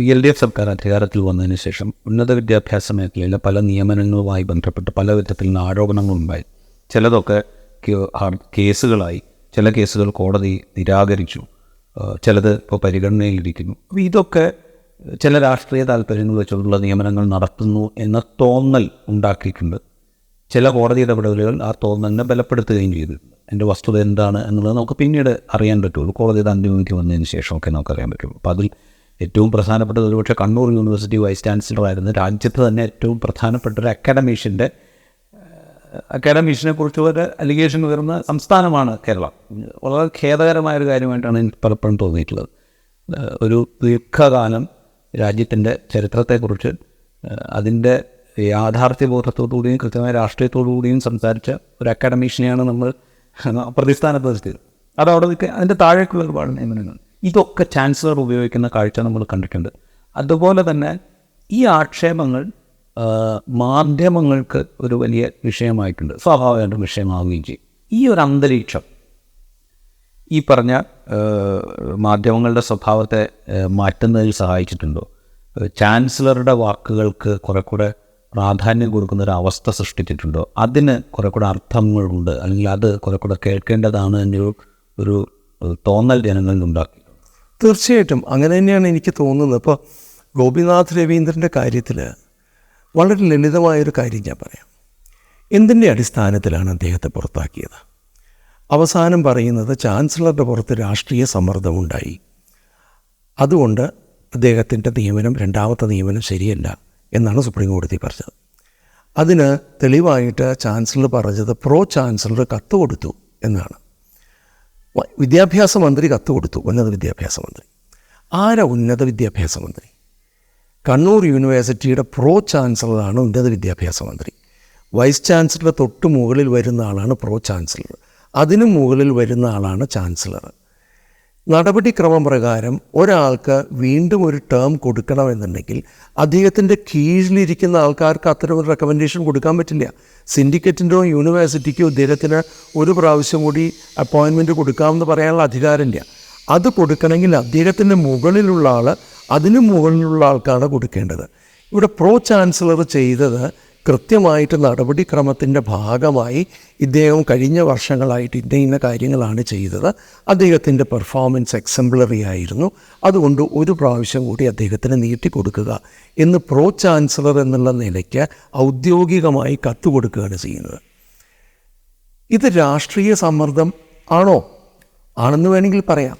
ഇപ്പോൾ L D F സർക്കാർ അധികാരത്തിൽ വന്നതിന് ശേഷം ഉന്നത വിദ്യാഭ്യാസ മേഖലയിലെ പല നിയമനങ്ങളുമായി ബന്ധപ്പെട്ട് പല വിധത്തിലുള്ള ആരോപണങ്ങളുണ്ടായി. ചിലതൊക്കെ കേസുകളായി. ചില കേസുകൾ കോടതി നിരാകരിച്ചു. ചിലത് ഇപ്പോൾ പരിഗണനയിലിരിക്കുന്നു. അപ്പോൾ ഇതൊക്കെ ചില രാഷ്ട്രീയ താല്പര്യങ്ങൾ വെച്ചുള്ള നിയമനങ്ങൾ നടത്തുന്നു എന്ന തോന്നൽ ഉണ്ടാക്കിയിട്ടുണ്ട്. ചില കോടതി ഇടപെടലുകൾ ആ തോന്നലിനെ ബലപ്പെടുത്തുകയും ചെയ്തിട്ടുണ്ട് എന്റെ വസ്തുത എന്താണ് എന്നുള്ളത് നമുക്ക് പിന്നീട് അറിയാൻ പറ്റുള്ളൂ. കോടതിയുടെ അന്തിമവിധി വന്നതിന് ശേഷമൊക്കെ നമുക്കറിയാൻ പറ്റുള്ളൂ. അപ്പോൾ അതിൽ ഏറ്റവും പ്രധാനപ്പെട്ടത് ഒരുപക്ഷെ കണ്ണൂർ യൂണിവേഴ്സിറ്റി വൈസ് ചാൻസലറായിരുന്നു രാജ്യത്ത് തന്നെ ഏറ്റവും പ്രധാനപ്പെട്ട ഒരു അക്കാഡമീഷ്യന്റെ അക്കാഡമീഷനെ കുറിച്ച് ഒരു അലിഗേഷൻ ഉയർന്ന സംസ്ഥാനമാണ് കേരളം. വളരെ ഖേദകരമായ ഒരു കാര്യമായിട്ടാണ് എനിക്ക് പലപ്പോഴും തോന്നിയിട്ടുള്ളത്. ഒരു ദീർഘകാലം രാജ്യത്തിന്റെ ചരിത്രത്തെക്കുറിച്ച് അതിന്റെ യാഥാർത്ഥ്യബോധത്തോടുകൂടിയും കൃത്യമായ രാഷ്ട്രീയത്തോടുകൂടിയും സംസാരിച്ച ഒരു അക്കാഡമീഷനെയാണ് നമ്മൾ പ്രതിസ്ഥാനത്ത് നിർത്തിയത്. അത് അവിടെ നിൽക്കുക അതിന്റെ താഴേക്കുള്ള ഒരുപാട് നിയമനങ്ങൾ ഇതൊക്കെ ചാൻസലർ ഉപയോഗിക്കുന്ന കാഴ്ച നമ്മൾ കണ്ടിട്ടുണ്ട്. അതുപോലെ തന്നെ ഈ ആക്ഷേപങ്ങൾ മാധ്യമങ്ങൾക്ക് ഒരു വലിയ വിഷയമായിട്ടുണ്ട്. സ്വാഭാവികമായിട്ടും വിഷയമാവുകയും ചെയ്യും. ഈ ഒരു അന്തരീക്ഷം ഈ പറഞ്ഞ മാധ്യമങ്ങളുടെ സ്വഭാവത്തെ മാറ്റുന്നതിൽ സഹായിച്ചിട്ടുണ്ടോ? ചാൻസലറുടെ വാക്കുകൾക്ക് കുറെ കൂടെ പ്രാധാന്യം കൊടുക്കുന്ന ഒരു അവസ്ഥ സൃഷ്ടിച്ചിട്ടുണ്ടോ? അതിന് കുറെ കൂടെ അർത്ഥങ്ങളുണ്ട്. അല്ലെങ്കിൽ അത് കുറെ കൂടെ കേൾക്കേണ്ടതാണ് എന്നൊരു ഒരു തോന്നൽ ജനങ്ങളിൽ ഉണ്ടാക്കി. തീർച്ചയായിട്ടും അങ്ങനെ തന്നെയാണ് എനിക്ക് തോന്നുന്നത്. ഇപ്പോൾ ഗോപിനാഥ് രവീന്ദ്രന്റെ കാര്യത്തിൽ വളരെ ലളിതമായൊരു കാര്യം ഞാൻ പറയാം. എന്തിന്റെ അടിസ്ഥാനത്തിലാണ് അദ്ദേഹത്തെ പുറത്താക്കിയത്? അവസാനം പറയുന്നത് ചാൻസലറുടെ പുറത്ത് രാഷ്ട്രീയ സമ്മർദ്ദമുണ്ടായി അതുകൊണ്ട് അദ്ദേഹത്തിന്റെ നിയമനം രണ്ടാമത്തെ നിയമനം ശരിയല്ല എന്നാണ് സുപ്രീം കോടതി പറഞ്ഞത്. അതിന് തെളിവായിട്ട് ചാൻസലർ പറഞ്ഞത് പ്രോ ചാൻസലർ കത്ത് കൊടുത്തു എന്നാണ്. വിദ്യാഭ്യാസ മന്ത്രി കത്ത് കൊടുത്തു ഉന്നത വിദ്യാഭ്യാസ മന്ത്രി. ആരാ ഉന്നത വിദ്യാഭ്യാസ മന്ത്രി? കണ്ണൂർ യൂണിവേഴ്സിറ്റിയുടെ പ്രോ ചാൻസലറാണ് ഉന്നത വിദ്യാഭ്യാസ മന്ത്രി. വൈസ് ചാൻസലർ തൊട്ട് മുകളിൽ വരുന്ന ആളാണ് പ്രോ ചാൻസലർ. അതിനു മുകളിൽ വരുന്ന ആളാണ് ചാൻസലർ. നടപടിക്രമം പ്രകാരം ഒരാൾക്ക് വീണ്ടും ഒരു ടേം കൊടുക്കണമെന്നുണ്ടെങ്കിൽ അദ്ദേഹത്തിന്റെ കീഴിലിരിക്കുന്ന ആൾക്കാർക്ക് അത്തരം ഒരു റെക്കമെൻഡേഷൻ കൊടുക്കാൻ പറ്റില്ല. സിൻഡിക്കേറ്റിന്റെയോ യൂണിവേഴ്സിറ്റിക്കോ ഇദ്ദേഹത്തിന് ഒരു പ്രാവശ്യം കൂടി അപ്പോയിൻമെന്റ് കൊടുക്കാമെന്ന് പറയാനുള്ള അധികാരമില്ല. അത് കൊടുക്കണമെങ്കിൽ അദ്ദേഹത്തിന്റെ മുകളിലുള്ള ആൾ അതിനു മുകളിലുള്ള ആൾക്കാണ് കൊടുക്കേണ്ടത്. ഇവിടെ പ്രോ ചാൻസലർ ചെയ്തത് കൃത്യമായിട്ട് നടപടിക്രമത്തിന്റെ ഭാഗമായി ഇദ്ദേഹം കഴിഞ്ഞ വർഷങ്ങളായിട്ട് ഇന്ന ഇന്ന കാര്യങ്ങളാണ് ചെയ്തത്. അദ്ദേഹത്തിന്റെ പെർഫോമൻസ് എക്സംപ്ലറി ആയിരുന്നു. അതുകൊണ്ട് ഒരു പ്രാവശ്യം കൂടി അദ്ദേഹത്തിന് നീട്ടിക്കൊടുക്കുക എന്ന് പ്രോ ചാൻസലർ എന്നുള്ള നിലയ്ക്ക് ഔദ്യോഗികമായി കത്ത് കൊടുക്കുകയാണ് ചെയ്യുന്നത്. ഇത് രാഷ്ട്രീയ സമ്മർദ്ദം ആണോ? ആണെന്ന് വേണമെങ്കിൽ പറയാം.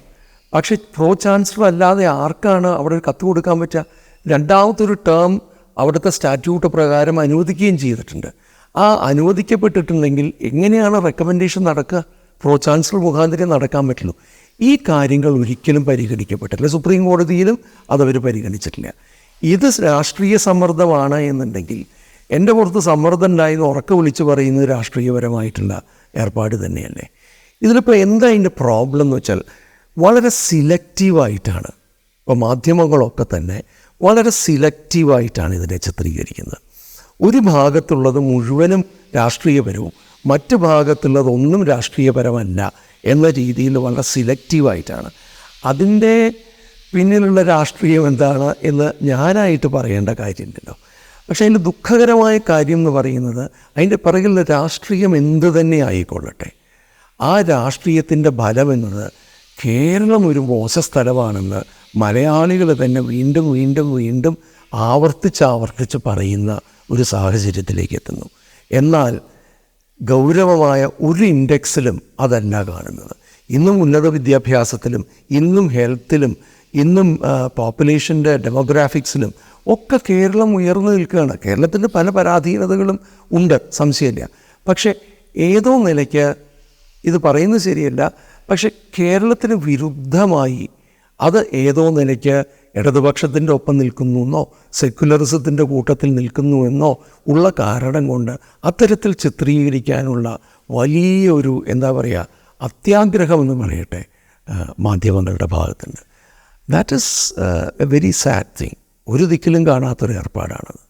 പക്ഷേ പ്രോ ചാൻസലർ അല്ലാതെ ആർക്കാണ് അവിടെ ഒരു കത്ത് കൊടുക്കാൻ പറ്റുക? രണ്ടാമത്തൊരു ടേം അവിടുത്തെ സ്റ്റാറ്റ്യൂട്ട് പ്രകാരം അനുവദിക്കുകയും ചെയ്തിട്ടുണ്ട്. ആ അനുവദിക്കപ്പെട്ടിട്ടുണ്ടെങ്കിൽ എങ്ങനെയാണ് റെക്കമെൻഡേഷൻ നടക്കുക? പ്രോ ചാൻസലർ മുഖാന്തരം നടക്കാൻ പറ്റുള്ളൂ. ഈ കാര്യങ്ങൾ ഒരിക്കലും പരിഗണിക്കപ്പെട്ടില്ല സുപ്രീം കോടതിയിലും അതവർ പരിഗണിച്ചിട്ടില്ല. ഇത് രാഷ്ട്രീയ സമ്മർദ്ദമാണ് എന്നുണ്ടെങ്കിൽ എന്റെ പുറത്ത് സമ്മർദ്ദം ഉണ്ടായെന്ന് ഉറക്കെ വിളിച്ച് പറയുന്നത് രാഷ്ട്രീയപരമായിട്ടുള്ള ഏർപ്പാട് തന്നെയല്ലേ? ഇതിലിപ്പോൾ എന്താ അതിന്റെ പ്രോബ്ലം എന്ന് വെച്ചാൽ വളരെ സിലക്റ്റീവായിട്ടാണ് ഇപ്പോൾ മാധ്യമങ്ങളൊക്കെ തന്നെ വളരെ സിലക്റ്റീവായിട്ടാണ് ഇതിനെ ചിത്രീകരിക്കുന്നത്. ഒരു ഭാഗത്തുള്ളത് മുഴുവനും രാഷ്ട്രീയപരവും മറ്റു ഭാഗത്തുള്ളത് ഒന്നും രാഷ്ട്രീയപരമല്ല എന്ന രീതിയിൽ വളരെ സിലക്റ്റീവായിട്ടാണ് അതിന്റെ പിന്നിലുള്ള രാഷ്ട്രീയം എന്താണ് എന്ന് ഞാനായിട്ട് പറയേണ്ട കാര്യമില്ലല്ലോ. പക്ഷേ അതിന്റെ ദുഃഖകരമായ കാര്യം എന്ന് പറയുന്നത് അതിന്റെ പിറകിലുള്ള രാഷ്ട്രീയം എന്ത് തന്നെ ആയിക്കൊള്ളട്ടെ. ആ രാഷ്ട്രീയത്തിന്റെ ഫലം എന്നത് കേരളം ഒരു മോശ സ്ഥലമാണെന്ന് മലയാളികൾ തന്നെ വീണ്ടും വീണ്ടും വീണ്ടും ആവർത്തിച്ചാവർത്തിച്ച് ആവർത്തിച്ച് പറയുന്ന ഒരു സാഹചര്യത്തിലേക്ക് എത്തുന്നു. എന്നാൽ ഗൗരവമായ ഒരു ഇൻഡെക്സിലും അതല്ല കാണുന്നത്. ഇന്നും ഉന്നത വിദ്യാഭ്യാസത്തിലും ഇന്നും ഹെൽത്തിലും ഇന്നും പോപ്പുലേഷന്റെ ഡെമോഗ്രാഫിക്സിലും ഒക്കെ കേരളം ഉയർന്നു നിൽക്കുകയാണ്. കേരളത്തിന്റെ പല പരാധീനതകളും ഉണ്ട് സംശയമില്ല. പക്ഷേ ഏതോ നിലയ്ക്ക് ഇത് പറയുന്നത് ശരിയല്ല. പക്ഷേ കേരളത്തിന് വിരുദ്ധമായി അത് ഏതോ നിലയ്ക്ക് ഇടതുപക്ഷത്തിന്റെ ഒപ്പം നിൽക്കുന്നു എന്നോ സെക്യുലറിസത്തിന്റെ കൂട്ടത്തിൽ നിൽക്കുന്നു എന്നോ ഉള്ള കാരണം കൊണ്ട് അത്തരത്തിൽ ചിത്രീകരിക്കാനുള്ള വലിയൊരു എന്താ പറയുക അത്യാഗ്രഹം എന്ന് പറയട്ടെ മാധ്യമങ്ങളുടെ ഭാഗത്തുണ്ട്. That is a very sad thing ഒരു ദിക്കിലും കാണാത്തൊരു ഏർപ്പാടാണത്.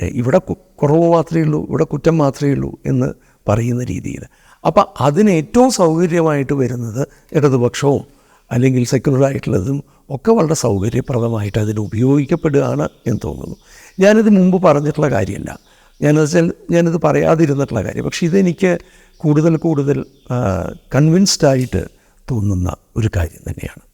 ഇവിടെ കുറവ് മാത്രമേ ഉള്ളൂ ഇവിടെ കുറ്റം മാത്രമേ ഉള്ളൂ എന്ന് പറയുന്ന രീതിയിൽ. അപ്പം അതിന് ഏറ്റവും സൗകര്യമായിട്ട് വരുന്നത് ഇടതുപക്ഷവും അല്ലെങ്കിൽ സെക്യുലർ ആയിട്ടുള്ളതും ഒക്കെ വളരെ സൗകര്യപ്രദമായിട്ട് അതിന് ഉപയോഗിക്കപ്പെടുകയാണ് എന്ന് തോന്നുന്നു. ഞാനിത് മുമ്പ് പറഞ്ഞിട്ടുള്ള കാര്യമല്ല. ഞാനത് വെച്ചാൽ ഞാനിത് പറയാതിരുന്നിട്ടുള്ള കാര്യം. പക്ഷേ ഇതെനിക്ക് കൂടുതൽ കൂടുതൽ കൺവിൻസ്ഡ് ആയിട്ട് തോന്നുന്ന ഒരു കാര്യം തന്നെയാണ്.